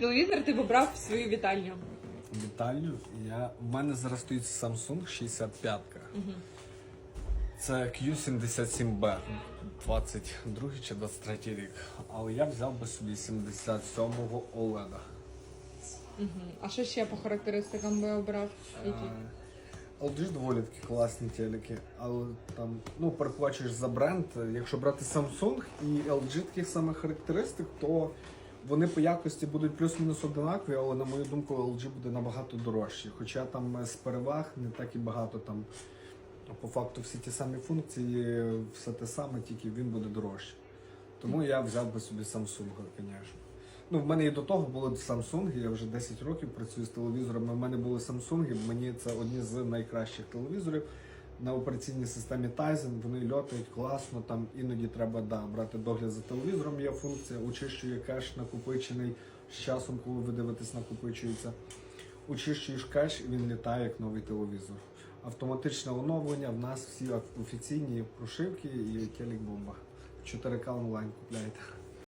Телевізор ти вибрав в свою вітальню. Віталію. Я... У мене зараз стоїть Samsung 65. Це Q77B. 22 чи 23 рік. Але я взяв би собі 77-го OLED. А що ще по характеристикам би обрав? Які? Е, LG доволі такі класні телеки, але там, ну, перехвачуєш за бренд. Якщо брати Samsung і LG таких самих характеристик, то вони по якості будуть плюс-мінус одинакові, але на мою думку, LG буде набагато дорожче. Хоча там е, з переваг не так і багато там. По факту всі ті самі функції, все те саме, тільки він буде дорожче. Тому я взяв би собі Samsung, звісно. Ну, в мене і до того були Samsung, я вже 10 років працюю з телевізорами. В мене були Samsung, мені це одні з найкращих телевізорів. На операційній системі Tizen вони льотають класно, там іноді треба да, брати догляд за телевізором, є функція, очищує кеш накопичений з часом, коли ви дивитесь, накопичується. Очищуєш кеш і він літає як новий телевізор. Автоматичне оновлення, в нас всі офіційні прошивки і телек бомба. 4К онлайн купляєте.